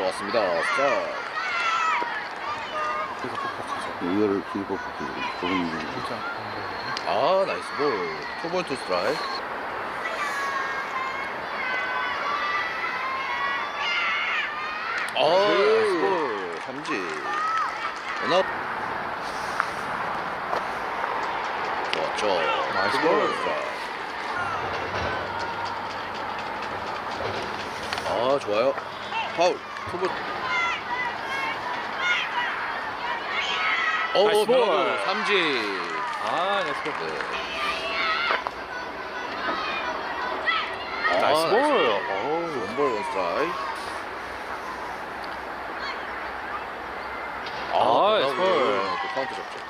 좋았습니다. 뻑뻑하죠. 이거를 길고 바꾸고 조금 진짜. 아, 나이스 볼. 투볼 투 스트라이크. 아, 나이스 볼. 삼진. 원아웃. 좋았죠. 나이스 볼. 스트라이크. 아, 좋아요. 파울. 투볼. 어, 나이스 볼. 변화구. 삼진. 아, 나이스 볼. 네. 나이스 볼. 어우, 원볼 원스트라이크. 아, 나이스 변화구. 볼. 또 카운트 잡죠.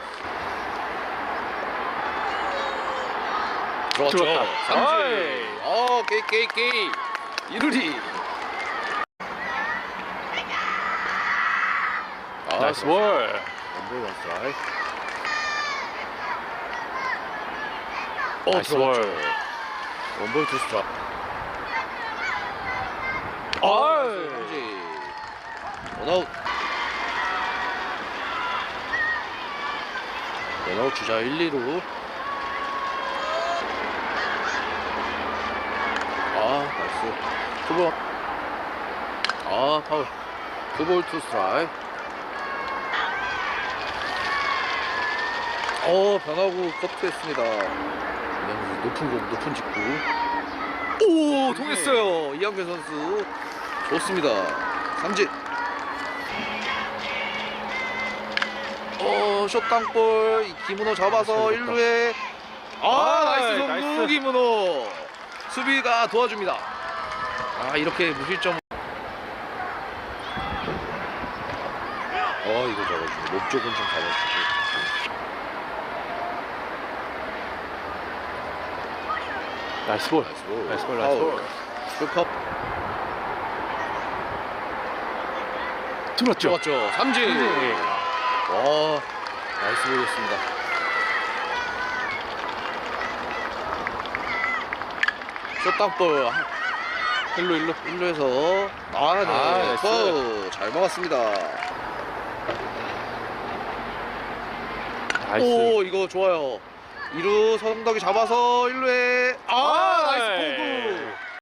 들어갔죠. 들어갔다. 삼진. 아이. 어, 게이 게이 게이. 이루리. 나이스. 볼. 어, 나이스. 볼. 원볼 투 스트라이크. 삼진. 원아웃. 원아웃 주자 1, 2루. 아, 나이스. 투볼. 아, 파울. 투볼 투 스트라이크. 어, 변하고 커트했습니다. 이양수 높은 공, 높은 직구. 오, 통했어요. 이양규 선수. 좋습니다. 삼진. 어, 숏땅볼. 이 김은호 잡아서 나이스, 1루에. 아, 아이, 나이스 송구 나이스. 김은호. 수비가 도와줍니다. 아, 이렇게 무실점. 어, 이거 잡아주고. 목 쪽은 좀 잡아주고. 나이스 볼. 나이스 볼. 나이스 볼, 나이스 볼. 풀컵 들었죠. 좋았죠. 삼진. 삼진. 와, 나이스 볼이었습니다. 숏땅볼 일로 일로. 1루에서 아, 네. 아, 나이스. 잘 막았습니다. 나이스. 오, 이거 좋아요. 2루 서동덕이 잡아서 1루에 아, 나이스 포구.